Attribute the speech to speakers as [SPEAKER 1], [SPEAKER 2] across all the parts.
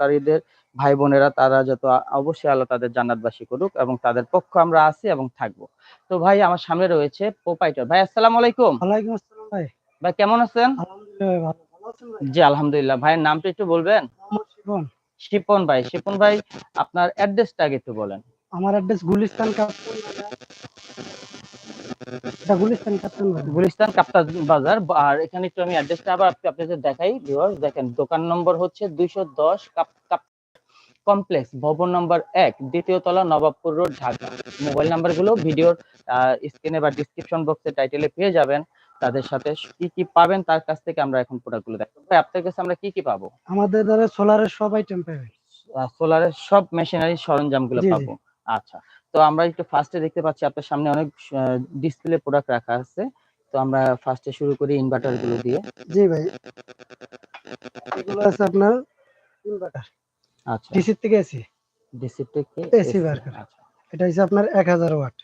[SPEAKER 1] কারীদের ভাই বোনেরা তারা যত অবশ্যই আল্লাহ তাদের জান্নাতবাসী করুক এবং তাদের পক্ষ আমরা আছি এবং থাকব। তো ভাই আমার সামনে রয়েছে প্রোপাইটার। ভাই আসসালাম আলাইকুম।
[SPEAKER 2] ওয়ালাইকুম আসসালাম ভাই।
[SPEAKER 1] ভাই কেমন আছেন?
[SPEAKER 2] আলহামদুলিল্লাহ ভালো।
[SPEAKER 1] জি আলহামদুলিল্লাহ। ভাইয়ের নামটা একটু বলবেন?
[SPEAKER 2] শিবন
[SPEAKER 1] শিপন। ভাই শিপন ভাই আপনার অ্যাড্রেসটা আগে একটু বলেন।
[SPEAKER 2] আমার অ্যাড্রেস গুলিস্তান এটা গুলিস্তান কাপ্তান বাজার।
[SPEAKER 1] গুলিস্তান কাপ্তান বাজার। আর এখানে একটু আমি অ্যাড্রেসটা আবার আপনি- আপনাদের দেখাই ভিউয়ার্স দেখেন দোকান নম্বর হচ্ছে দুইশো দশ কাপ কাপ কমপ্লেক্স ভবন নম্বর এক দ্বিতীয় তলা নবাবপুর রোড ঢাকা। মোবাইল নাম্বারগুলো ভিডিওর স্ক্রিনে বা ডিসক্রিপশন বক্সে টাইটেলে পেয়ে যাবেন। তাদের সাথে কি কি পাবেন তার কাছ থেকে আমরা এখন প্রোডাক্টগুলো দেখব। ভাই আপনার কাছে আমরা কি কি পাবো?
[SPEAKER 2] আমাদের দ্বারা সোলারের সব আইটেম পাবেন
[SPEAKER 1] সোলারের সব মেশিনারি সরঞ্জামগুলো
[SPEAKER 2] জি, জি।
[SPEAKER 1] পাবো। আচ্ছা তো আমরা একটু ফার্স্টে দেখতে পাচ্ছি আপনার সামনে অনেক ডিসপ্লে প্রোডাক্ট রাখা আছে। তো আমরা ফার্স্টে শুরু করি ইনভার্টারগুলো দিয়ে।
[SPEAKER 2] জি ভাই। এগুলো আছে আপনার ইনভার্টার
[SPEAKER 1] আচ্ছা।
[SPEAKER 2] ডিসি থেকে এসি
[SPEAKER 1] ডিসি থেকে
[SPEAKER 2] AC বার করে।
[SPEAKER 1] আচ্ছা।
[SPEAKER 2] এটা হচ্ছে আপনার এক হাজার watt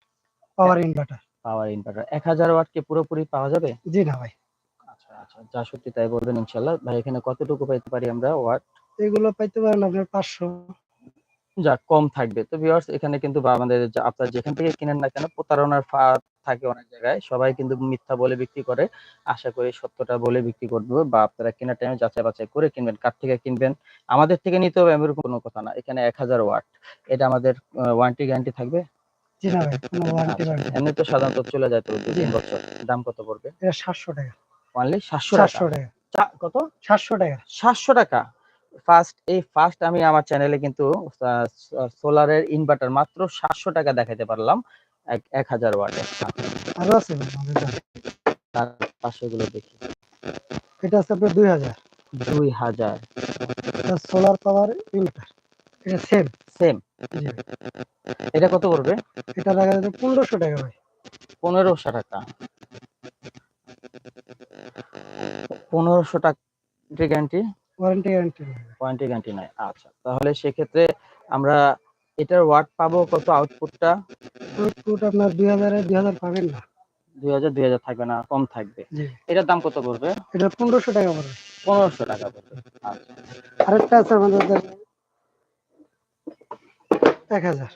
[SPEAKER 2] power inverter
[SPEAKER 1] power inverter এক হাজার ওয়াট কি পুরোপুরি পাওয়া যাবে?
[SPEAKER 2] জি না ভাই।
[SPEAKER 1] আচ্ছা আচ্ছা। যা সত্যি তাই বলবেন ইনশাল্লাহ। ভাই এখানে কতটুকু পাইতে পারি আমরা ওয়াট?
[SPEAKER 2] এগুলো পাইতে পারেন আপনার পাঁচশো।
[SPEAKER 1] যা কম থাকবে। তো ভিউয়ার্স এখানে কিন্তু আমাদের আপনারা যেখান থেকে কিনেন না কেন প্রতারণার ফাঁদ থাকে অনেক জায়গায়। সবাই কিন্তু মিথ্যা বলে বিক্রি করে। আশা করি সত্যটা বলে বিক্রি করবে বা আপনারা কেনার টাইমে যাচাই বাছাই করে কিনবেন। কার থেকে কিনবেন? আমাদের থেকে নিতে হবে এমন কোনো কথা না। এখানে এক হাজার ওয়াট। এটা আমাদের ওয়ারেন্টি গ্যারান্টি থাকবে? আচ্ছা, এমনি তো সাধারণত চলে যায় তো তিন বছর। দাম কত পড়বে?
[SPEAKER 2] সাতশো টাকা।
[SPEAKER 1] অনলি সাতশো টাকা? কত?
[SPEAKER 2] সাতশো টাকা।
[SPEAKER 1] সাতশো টাকা? ফার্স্ট এই ফার্স্ট আমি আমার চ্যানেলে কিন্তু সোলারের ইনভার্টার মাত্র সাতশো টাকা দেখাতে পারলাম এক হাজার ওয়াটের
[SPEAKER 2] আরও আছে
[SPEAKER 1] তার পাশে গুলো দেখি।
[SPEAKER 2] এটা আছে আপনার দুই হাজার।
[SPEAKER 1] দুই হাজার।
[SPEAKER 2] সোলার পাওয়ার ইনভার্টার এটা সেম
[SPEAKER 1] সেম এটা কত করবে
[SPEAKER 2] এটা রাখা যাবে পনেরোশো টাকা ভাই।
[SPEAKER 1] পনেরোশো টাকা। পনেরোশো টাকা guarantee
[SPEAKER 2] warranty guarantee
[SPEAKER 1] warranty guarantee নাই। আচ্ছা তাহলে সেক্ষেত্রে আমরা এটার ওয়াট পাবো কত আউটপুটটা
[SPEAKER 2] আউটপুট আপনার দুই হাজারে দুই হাজার পাবেন না।
[SPEAKER 1] দুই হাজার দুই হাজার থাকবে না কম থাকবে। এটার দাম কত পড়বে?
[SPEAKER 2] এটা পনেরোশো টাকা পড়বে।
[SPEAKER 1] পনেরোশো টাকা পড়বে। আচ্ছা।
[SPEAKER 2] আরেকটা আছে আমাদের এক হাজার।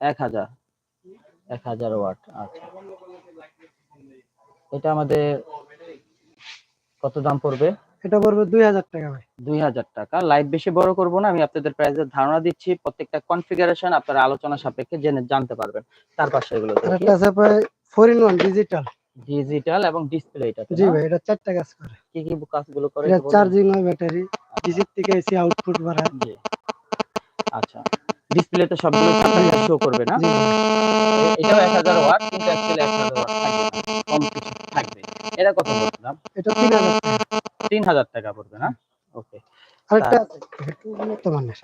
[SPEAKER 1] এক হাজার। এক হাজার ওয়াট আচ্ছা। এটা আমাদের কত দাম পড়বে?
[SPEAKER 2] এটা পড়বে দুই হাজার টাকা ভাই।
[SPEAKER 1] দুই হাজার টাকা। লাইভ বেশি বড় করব না আমি আপনাদের প্রাইসের ধারণা দিচ্ছি। প্রত্যেকটা কনফিগারেশন আপনারা আলোচনা সাপেক্ষে জেনে জানতে পারবেন। তার পাশে এগুলো
[SPEAKER 2] আরেকটা আছে প্রায় four in one digital
[SPEAKER 1] digital এবং ডিসপ্লে এটা
[SPEAKER 2] জি ভাই এটা চারটা কাজ করে।
[SPEAKER 1] কি কি কাজগুলো করে
[SPEAKER 2] এটা চার্জিং হয় ব্যাটারি ডিসি থেকে এসি আউটপুট বাড়ায়।
[SPEAKER 1] জি। আচ্ছা। ডিসপ্লেতে সবগুলো শো করবে না? এটাও এক হাজার ওয়াট কিন্তু অ্যাকচুয়ালি এক হাজার ওয়াট থাকবে কম কিছু থাকবে। এটা কত বলছিলাম?
[SPEAKER 2] এটা তিন হাজার টাকা।
[SPEAKER 1] তিন হাজার টাকা পড়বে না? ওকে
[SPEAKER 2] আরেকটা একটু উন্নত মানের।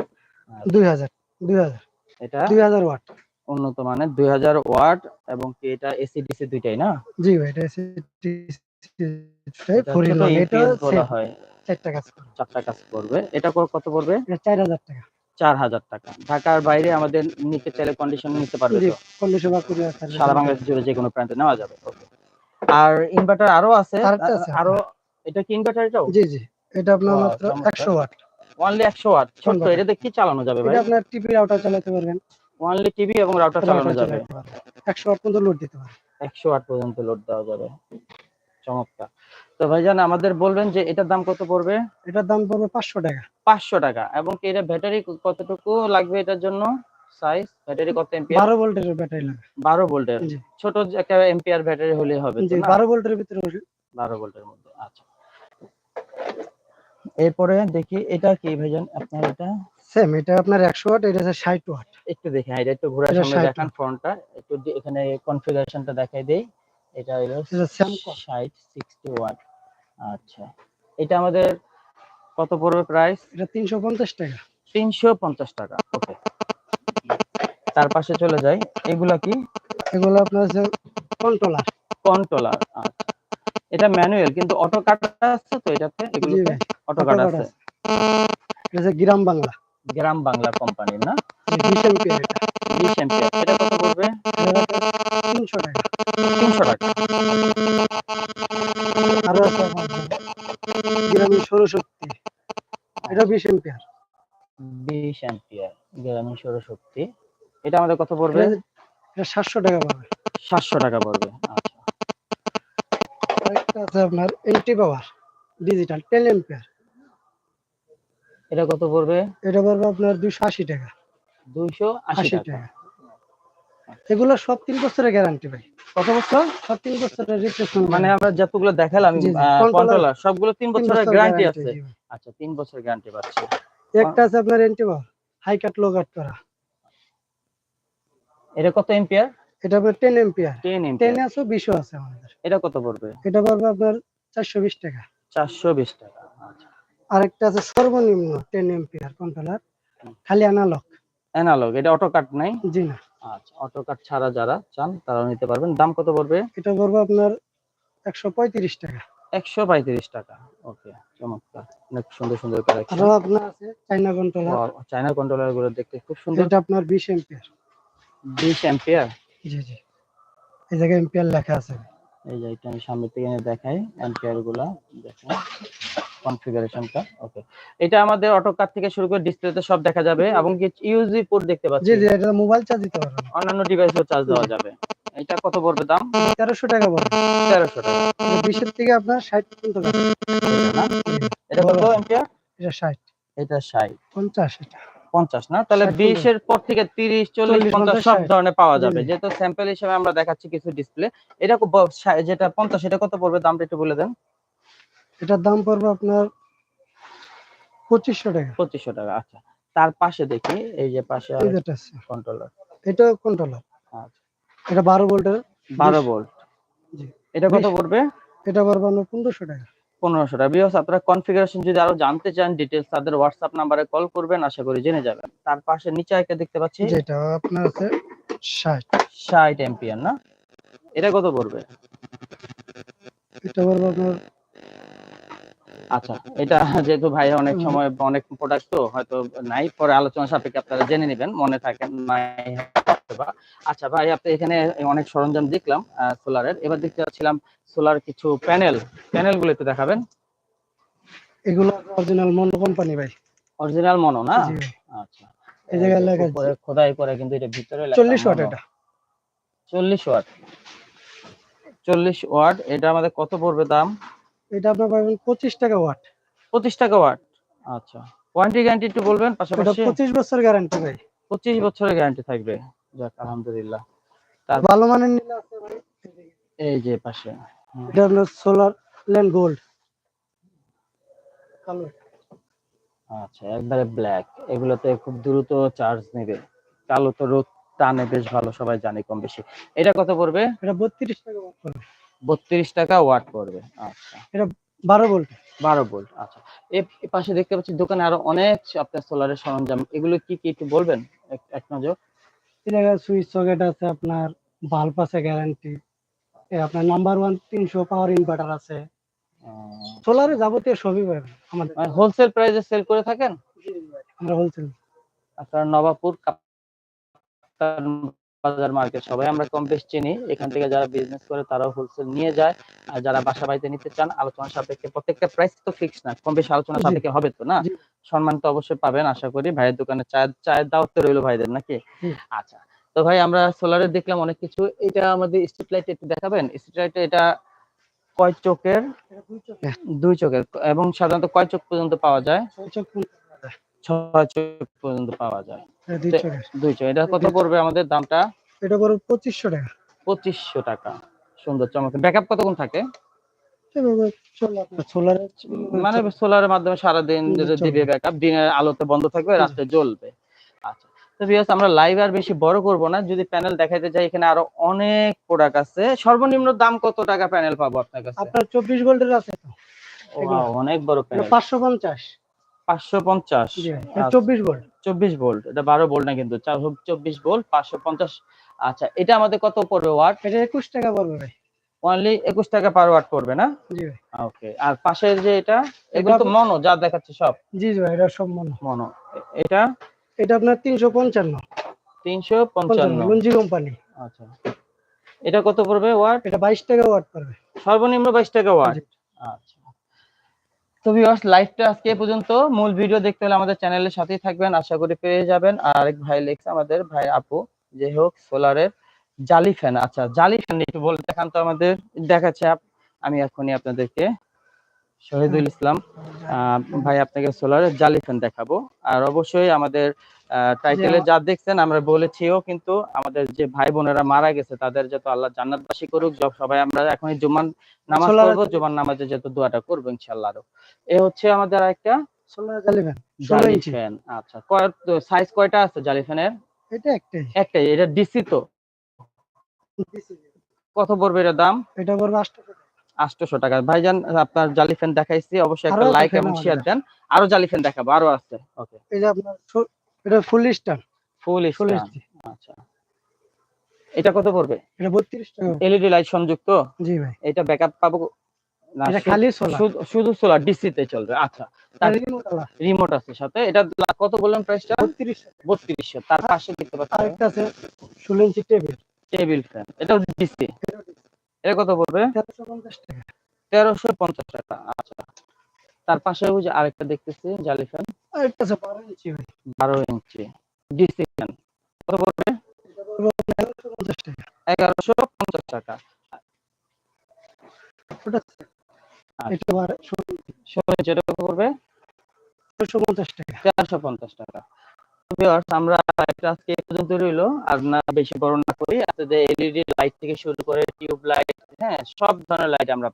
[SPEAKER 2] দুই হাজার দুই হাজার
[SPEAKER 1] এটা?
[SPEAKER 2] দুই হাজার ওয়াট।
[SPEAKER 1] উন্নত মানের দুই হাজার ওয়াট এবং কি এটা এসি ডিসি দুইটাই না?
[SPEAKER 2] জি ভাই এটা এসি
[SPEAKER 1] এটা
[SPEAKER 2] ফোর ইন
[SPEAKER 1] ছোট
[SPEAKER 2] ওয়ান এটা
[SPEAKER 1] UPS বলা হয়।
[SPEAKER 2] চারটা কাজ
[SPEAKER 1] চারটা কাজ করবে। এটা কত পড়বে?
[SPEAKER 2] চার হাজার টাকা।
[SPEAKER 1] চার হাজার টাকা। ঢাকার বাইরে আমাদের নিতে চাইলে কন্ডিশন নিতে পারবে
[SPEAKER 2] কন্ডিশন
[SPEAKER 1] সারা বাংলাদেশ জুড়ে যে কোনো প্রান্তে নেওয়া যাবে। আর ইনভার্টার আরও আছে। আরও এটা কি ইনভার্টার এটাও
[SPEAKER 2] জি জি। এটা আপনার মাত্র
[SPEAKER 1] চমৎকার।
[SPEAKER 2] একশো ওয়াট।
[SPEAKER 1] অনলি একশো ওয়াট। ছোট্ট
[SPEAKER 2] Converter.
[SPEAKER 1] এটাতে কি চালানো যাবে ভাই?
[SPEAKER 2] এটা আপনার টিভি রাউটার চালাতে পারবেন।
[SPEAKER 1] অনলি টিভি এবং রাউটার চালানো যাবে।
[SPEAKER 2] একশো ওয়াট পর্যন্ত লোড দিতে পারবেন।
[SPEAKER 1] একশো ওয়াট পর্যন্ত লোড দেওয়া যাবে। চমৎকার। তো ভাইজান আমাদের বলবেন যে এটার দাম কত পড়বে?
[SPEAKER 2] এটার দাম পড়বে পাঁচশো টাকা।
[SPEAKER 1] পাঁচশো টাকা। এবং কি এটা ব্যাটারি কতটুকু লাগবে এটার জন্য? সাইজ ব্যাটারি কত এম্পিয়ার
[SPEAKER 2] বারো ভোল্টের ব্যাটারি লাগে
[SPEAKER 1] বারো ভোল্টের। ছোট একটা এম্পিয়ার ব্যাটারি হলে হবে তো
[SPEAKER 2] জি
[SPEAKER 1] না?
[SPEAKER 2] বারো ভোল্টের ভিতরে হলে-
[SPEAKER 1] বারো ভোল্টের মধ্যে। আচ্ছা। এরপরে দেখি এটা কি ভাইজান? আপনার এটা?
[SPEAKER 2] সেম এটা আপনার একশো ওয়াট এটা হচ্ছে ষাট ওয়াট
[SPEAKER 1] একটু দেখি হ্যাঁ এটা একটু ঘোরার সামনে দেখান ফ্রন্টটা। একটু এখানে কনফিগারেশনটা দেখাই দেই। এটা হলো
[SPEAKER 2] Samsung।
[SPEAKER 1] ষাট সিক্সটি ওয়াট আচ্ছা। এটা আমাদের কত পড়বে প্রাইস
[SPEAKER 2] এটা তিনশো পঞ্চাশ টাকা।
[SPEAKER 1] তিনশো পঞ্চাশ টাকা ওকে তার পাশে চলে যাই। এগুলা কি?
[SPEAKER 2] এগুলো আপনার কন্ট্রোলার।
[SPEAKER 1] কন্ট্রোলার আচ্ছা। এটা ম্যানুয়াল কিন্তু অটো কাট আছে তো এটাতে? এগুলোতে অটো কাট আছে।
[SPEAKER 2] এটা গ্রাম বাংলা।
[SPEAKER 1] গ্রাম বাংলা কোম্পানি না?
[SPEAKER 2] বিশ এমপিয়ার এটা।
[SPEAKER 1] বিশ এম্পিয়ার এটা কত পড়বে?
[SPEAKER 2] তিনশো টাকা।
[SPEAKER 1] তিনশো টাকা।
[SPEAKER 2] আরও আছে গ্রামীণ সৌরশক্তি এটা
[SPEAKER 1] গ্রামীণ সৌরশক্তি এটা আমাদের কত পড়বে?
[SPEAKER 2] এটা- এটা সাতশো টাকা পাবে
[SPEAKER 1] সাতশো টাকা পড়বে। আচ্ছা।
[SPEAKER 2] আরেকটা আছে আপনার anti power digital ten ampere
[SPEAKER 1] এটা কত পড়বে?
[SPEAKER 2] এটা পড়বে আপনার দুইশো আশি টাকা।
[SPEAKER 1] দুইশো আশি টাকা।
[SPEAKER 2] এগুলো সব তিন বছরের গ্যারান্টি ভাই।
[SPEAKER 1] কত বছর?
[SPEAKER 2] সব তিন বছরের রিপ্লেসমেন্ট
[SPEAKER 1] মানে আমরা যতগুলো দেখালাম কন্ট্রোলার সবগুলো তিন বছরের গ্যারান্টি আছে। আচ্ছা তিন বছর গ্যারান্টি পাচ্ছি।
[SPEAKER 2] একটা আছে আপনার এন্টি পাওয়ার হাই কাট লো কাট করা।
[SPEAKER 1] এটা কত এম্পিয়ার
[SPEAKER 2] এটা আপনার ten ampere
[SPEAKER 1] ten
[SPEAKER 2] ten
[SPEAKER 1] ampere
[SPEAKER 2] আছে বিশও আছে আমাদের।
[SPEAKER 1] এটা কত পড়বে?
[SPEAKER 2] এটা পড়বে আপনার চারশো বিশ টাকা।
[SPEAKER 1] চারশো বিশ টাকা আচ্ছা।
[SPEAKER 2] আরেকটা আছে সর্বনিম্ন টেন এম্পিয়ার কন্ট্রোলার খালি অ্যানালগ
[SPEAKER 1] অ্যানালগ এটা অটো কাট নাই?
[SPEAKER 2] জি না।
[SPEAKER 1] আচ্ছা অটো কাট ছাড়া যারা চান তারাও নিতে পারবেন। দাম কত পড়বে?
[SPEAKER 2] এটা পড়বে আপনার একশো পঁয়ত্রিশ টাকা।
[SPEAKER 1] একশো পঁয়ত্রিশ টাকা ওকে চমৎকার। অনেক সুন্দর সুন্দর কালেকশন
[SPEAKER 2] আরও আপনার আছে চাইনা কন্ট্রোলার
[SPEAKER 1] চায়না কন্ট্রোলারগুলো দেখতে খুব সুন্দর।
[SPEAKER 2] এটা আপনার বিশ এম্পিয়ার
[SPEAKER 1] বিশ অ্যাম্পিয়ার
[SPEAKER 2] জি জি। এই জায়গায় এম্পিয়ার লেখা আছে।
[SPEAKER 1] এই যে এটা আমি সামনে থেকে এনে দেখাই অ্যাম্পিয়ারগুলা দেখেন কনফিগারেশনটা ওকে এটা আমাদের অটো কাট থেকে শুরু করে ডিসপ্লেতে সব দেখা যাবে এবং কি ইউজি পোর্ট দেখতে পাচ্ছি?
[SPEAKER 2] জি এটা মোবাইল চার্জ দিতে পারবেন
[SPEAKER 1] অন্যান্য ডিভাইসও চার্জ দেওয়া যাবে। এটা কত পড়বে দাম?
[SPEAKER 2] তেরোশো টাকা পড়বে।
[SPEAKER 1] তেরোশো টাকা।
[SPEAKER 2] বিশের থেকে আপনার ষাট পর্যন্ত
[SPEAKER 1] এটা কত?
[SPEAKER 2] এটা ষাট।
[SPEAKER 1] এটা ষাট।
[SPEAKER 2] পঞ্চাশ এটা।
[SPEAKER 1] পঞ্চাশ না? তাহলে
[SPEAKER 2] 60
[SPEAKER 1] বিশের পর থেকে তিরিশ চল্লিশ
[SPEAKER 2] 40,
[SPEAKER 1] পঞ্চাশ
[SPEAKER 2] 50,
[SPEAKER 1] সব ধরনের পাওয়া যাবে। যেহেতু স্যাম্পল হিসেবে আমরা দেখাচ্ছি কিছু ডিসপ্লে এটা যেটা পঞ্চাশ এটা কত পড়বে? দামটা একটু বলে দেন।
[SPEAKER 2] এটার দাম পড়বে আপনার পঁচিশশো টাকা।
[SPEAKER 1] পঁচিশশো টাকা আচ্ছা। তার পাশে দেখি এই যে পাশে কন্ট্রোলার
[SPEAKER 2] এটা কন্ট্রোলার
[SPEAKER 1] আচ্ছা।
[SPEAKER 2] এটা বারো ভোল্টের
[SPEAKER 1] বারো ভোল্ট এটা কত পড়বে?
[SPEAKER 2] এটা পড়বে আপনার পনেরোশো টাকা।
[SPEAKER 1] পনেরোশো টাকা। বিকজ আপনারা কনফিগারেশন যদি আরও জানতে চান ডিটেলস তাদের হোয়াটসঅ্যাপ নাম্বারে কল করবেন আশা করি জেনে যাবেন। তার পাশে নিচে একটা দেখতে পাচ্ছি।
[SPEAKER 2] যেটা আপনার আছে ষাট।
[SPEAKER 1] ষাট এম্পিয়ার না? এটা কত পড়বে?
[SPEAKER 2] এটা পড়বে আপনার
[SPEAKER 1] আচ্ছা এটা যেহেতু ভাই অনেক সময় অনেক প্রোডাক্ট তো হয়তো নাই। পরে আলোচনা সাপেক্ষে আপনারা জেনে নেবেন মনে থাকেন নাই বা। আচ্ছা ভাই আপনি এখানে অনেক সরঞ্জাম দেখলাম সোলারের। এবার দেখতে পাচ্ছিলাম সোলার কিছু প্যানেল। প্যানেলগুলো একটু দেখাবেন।
[SPEAKER 2] এগুলো অরিজিনাল মনো কোম্পানি ভাই।
[SPEAKER 1] অরিজিনাল মনো না? আচ্ছা।
[SPEAKER 2] এই জায়গায় লেখা আছে।
[SPEAKER 1] খোদাই করে কিন্তু এটা ভিতরে
[SPEAKER 2] চল্লিশ ওয়াট এটা।
[SPEAKER 1] চল্লিশ ওয়াট। চল্লিশ ওয়াট এটা আমাদের কত পড়বে দাম?
[SPEAKER 2] এটা আপনার পাবেন পঁচিশ টাকা ওয়াট।
[SPEAKER 1] পঁচিশ টাকা ওয়াট। আচ্ছা। ওয়ারেন্টি গ্যারান্টি একটু বলবেন
[SPEAKER 2] এটা
[SPEAKER 1] পাশাপাশি
[SPEAKER 2] পঁচিশ বছর গ্যারান্টি ভাই।
[SPEAKER 1] পঁচিশ বছরের গ্যারান্টি থাকবে। যাক আলহামদুলিল্লাহ। তার
[SPEAKER 2] ভালো মানের নিলে আছে ভাই।
[SPEAKER 1] এই যে পাশে।
[SPEAKER 2] এটা সোলার ল্যান্ড গোল্ড কালো।
[SPEAKER 1] আচ্ছা একবারে ব্ল্যাক এগুলোতে খুব দ্রুত চার্জ নেবে। কালো তো রোদ টানে বেশ ভালো সবাই জানে কম বেশি। এটা কত পড়বে?
[SPEAKER 2] এটা বত্রিশ টাকা ওয়াট পড়বে।
[SPEAKER 1] বত্রিশ টাকা ওয়াট পড়বে আচ্ছা।
[SPEAKER 2] বারো ভোল্ট
[SPEAKER 1] বারো ভোল্ট আচ্ছা। এ এ পাশে দেখতে পাচ্ছি দোকানে আরও অনেক আপনার সোলারের সরঞ্জাম। এগুলো কি কি একটু বলবেন? এক নজর।
[SPEAKER 2] জায়গায় সুইচ সকেট আছে আপনার বাল্ব আছে গ্যারান্টি আপনার নাম্বার ওয়ান তিনশো পাওয়ার ইনভার্টার আছে। সোলারে যাবতীয় সবই পাবেন আমাদের।
[SPEAKER 1] হোলসেল প্রাইসে সেল করে থাকেন?
[SPEAKER 2] আমরা হোলসেল
[SPEAKER 1] আপনার নবাবপুর বাজার মার্কেট সবাই আমরা কম বেশ চিনি। এখান থেকে যারা বিজনেস করে তারাও হোলসেল নিয়ে যায়। আর যারা বাসা বাড়িতে নিতে চান আলোচনা সাপেক্ষে প্রত্যেকটা প্রাইস তো ফিক্স না কম বেশি আলোচনা। সাপেক্ষে হবে তো না। সম্মান তো অবশ্যই পাবেন আশা করি। ভাইয়ের দোকানে চায়ের চায়ের দাওয়াত তো রইল ভাইদের নাকি? আচ্ছা তো ভাই আমরা সোলারে দেখলাম অনেক কিছু। এটা আমাদের স্ট্রিট লাইট একটু দেখাবেন? স্ট্রিট লাইট এটা কয় চোখের? দুই চোখের এবং সাধারণত কয় চোখ পর্যন্ত পাওয়া যায়? ছয় চোখ পর্যন্ত পাওয়া যায়।
[SPEAKER 2] দুই চোখের।
[SPEAKER 1] দুই চোখ এটা কত পড়বে আমাদের দামটা?
[SPEAKER 2] এটা পড়বে পঁচিশশো টাকা।
[SPEAKER 1] পঁচিশশো টাকা। সুন্দর চমৎকার। ব্যাকআপ কতক্ষণ থাকে?
[SPEAKER 2] চলে আপনার
[SPEAKER 1] মানে সোলারের মাধ্যমে সারাদিন
[SPEAKER 2] দিন।
[SPEAKER 1] দিবে ব্যাকআপ দিনের আলোতে বন্ধ থাকবে রাত্রে জ্বলবে। আচ্ছা। তো আমরা লাইভ আর বেশি বড় করব না। যদি প্যানেল দেখাইতে চাই এখানে আরও অনেক প্রোডাক্ট আছে। সর্বনিম্ন দাম কত টাকা প্যানেল পাবো আপনার কাছে?
[SPEAKER 2] আপনার চব্বিশ ভোল্টের আছে
[SPEAKER 1] অনেক বড় প্যানেল
[SPEAKER 2] পাঁচশো পঞ্চাশ।
[SPEAKER 1] পাঁচশো পঞ্চাশ।
[SPEAKER 2] চব্বিশ ভোল্ট
[SPEAKER 1] চব্বিশ ভোল্ট এটা বারো ভোল্ট না কিন্তু চব্বিশ ভোল্ট পাঁচশো পঞ্চাশ। আচ্ছা এটা আমাদের কত পড়বে ওয়াট?
[SPEAKER 2] এটা একুশ টাকা পড়বে ভাই।
[SPEAKER 1] অনলি একুশ টাকা পার ওয়াট পড়বে না?
[SPEAKER 2] জি
[SPEAKER 1] ওকে আর পাশের যে এটা এগুলো তো মনো যা দেখাচ্ছে সব?
[SPEAKER 2] জি জি ভাই এটা সব মনে
[SPEAKER 1] মনো এটা?
[SPEAKER 2] এটা আপনার তিনশো পঞ্চান্ন।
[SPEAKER 1] তিনশো পঞ্চান্ন।
[SPEAKER 2] কোম্পানি
[SPEAKER 1] আচ্ছা। এটা কত পড়বে ওয়াট
[SPEAKER 2] এটা বাইশ টাকা ওয়াট পড়বে।
[SPEAKER 1] সর্বনিম্ন বাইশ টাকা ওয়াট আচ্ছা। তো ভিউয়ার্স লাইভটা আজকে পর্যন্ত। মূল ভিডিও দেখতে হলে আমাদের চ্যানেলের সাথেই থাকবেন। আশা করি পেয়ে যাবেন। আর আরেক ভাই লেখছে আমাদের ভাই আপু যে হোক সোলারের জালি ফ্যান আচ্ছা জালি ফ্যান একটু বলে দেখান তো আমাদের। দেখাচ্ছে আমি এখনই আপনাদেরকে শহীদুল ইসলাম ভাই আপনাকে সোলারের জালি ফ্যান দেখাবো। আর অবশ্যই আমাদের টাইটেলে যা দেখছেন আমরা বলেছিও কিন্তু আমাদের যে ভাই বোনেরা মারা গেছে তাদের যত আল্লাহ জান্নাতবাসী করুক সব সবাই আমরা এখনই জুমান নামাজ পড়ব জুমান নামাজে যত দোয়াটা করব ইনশাল্লাহ আরও। এ হচ্ছে আমাদের একটা
[SPEAKER 2] সোলার জালি ফ্যান
[SPEAKER 1] জালি ফ্যান আচ্ছা কয় সাইজ কয়টা আছে জালি ফ্যানের?
[SPEAKER 2] এটা একটাই।
[SPEAKER 1] একটাই এটা ডিসি তো। কত পড়বে এটার দাম?
[SPEAKER 2] এটা পড়বে আটশো টাকা।
[SPEAKER 1] আটশোশো টাকা। ভাইজান আপনার জালি ফ্যান দেখাইছি অবশ্যই একটা লাইক এবং শেয়ার দেন। আরও জালি ফ্যান দেখাবো আরও আছে। ওকে
[SPEAKER 2] এই যে আপনার এটা ফুল স্টার
[SPEAKER 1] ফুল
[SPEAKER 2] ফুল
[SPEAKER 1] আচ্ছা। এটা কত পড়বে?
[SPEAKER 2] এটা বত্রিশ টাকা।
[SPEAKER 1] এলইডি লাইট সংযুক্ত?
[SPEAKER 2] জি ভাই।
[SPEAKER 1] এটা ব্যাকআপ পাবো? না
[SPEAKER 2] এটা খালি সোলার
[SPEAKER 1] শুধু- সোলার ডিসি তে চলবে। আচ্ছা। তার- রিমোট আছে সাথে। এটা কত বললেন প্রাইসটা
[SPEAKER 2] বত্রিশ
[SPEAKER 1] বত্রিশশো তার পাশে দেখতে পাচ্ছেন।
[SPEAKER 2] আরেকটা আছে ষোলো ইঞ্চি টেবিল
[SPEAKER 1] টেবিল ফ্যান এটা ডিসি এটা কত পড়বে?
[SPEAKER 2] তেরোশো পঞ্চাশ টাকা
[SPEAKER 1] তেরোশো পঞ্চাশ টাকা আচ্ছা। তার পাশে ওই যে আরেকটা দেখতেছি জালি ফ্যান।
[SPEAKER 2] আরেকটা আছে বারো ইঞ্চি ভাই।
[SPEAKER 1] বারো ইঞ্চি ডিসি ফ্যান কত পড়বে?
[SPEAKER 2] এটা পড়বে এগারোশো পঞ্চাশ টাকা।
[SPEAKER 1] এগারোশো পঞ্চাশ টাকা।
[SPEAKER 2] ওটা এটা বারো ষোলো ইঞ্চি।
[SPEAKER 1] ষোলো ইঞ্চি এটা কত পড়বে?
[SPEAKER 2] তেরোশো পঞ্চাশ টাকা।
[SPEAKER 1] তেরোশো পঞ্চাশ টাকা। তো viewers, আমরা আজকে পর্যন্ত রইল। আর না বেশি বড় না করি আপনাদের এলইডি লাইট থেকে শুরু করে টিউব লাইট হ্যাঁ সব ধরনের লাইট আমরা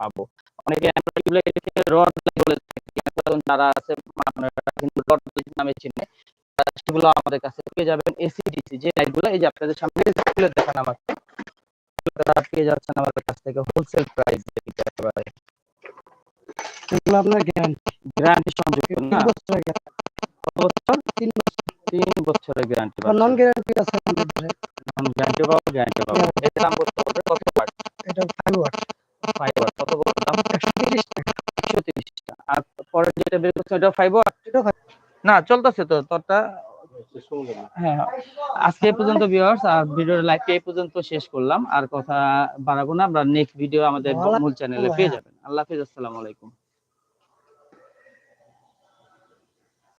[SPEAKER 1] পাবো। অনেকে টিউব লাইট রড বলে থাকি। যারা আছে মানে রড নামে চিনে সেগুলো আমাদের কাছে পেয়ে যাবেন এসি ডিসি যে লাইটগুলো এই যে আপনাদের সামনে খুলে দেখান আমাকে তারা পেয়ে যাচ্ছেন আমাদের কাছ থেকে হোলসেল প্রাইস একেবারে।
[SPEAKER 2] এগুলো আপনার গ্যারান্টি
[SPEAKER 1] গ্যারান্টি সংযুক্ত না।
[SPEAKER 2] তিন
[SPEAKER 1] তিন বছরের গ্যারান্টি
[SPEAKER 2] নন গ্যারান্টি আছে কাছে।
[SPEAKER 1] গ্যারান্টি পাবো গ্যারান্টি পাবো এর দাম কত হবে কত ওয়াট
[SPEAKER 2] এটা ফাইভ ওয়াট
[SPEAKER 1] ফাইভ ওয়াট কত বড় দাম?
[SPEAKER 2] একশো তিরিশ টাকা।
[SPEAKER 1] একশো তিরিশটা আর পরে যেটা বের করছে ওটা ফাইভ ওয়াট
[SPEAKER 2] এটা
[SPEAKER 1] না চলতেছে তো তোরটা। হ্যাঁ আজকে এই পর্যন্ত ভিউয়ার্স আর ভিডিওর লাইভটা এই পর্যন্ত শেষ করলাম। আর কথা বাড়াবো না আমরা নেক্সট ভিডিও আমাদের মূল চ্যানেলে পেয়ে যাবেন। আল্লাহ হাফিজ আসসালামু আলাইকুম।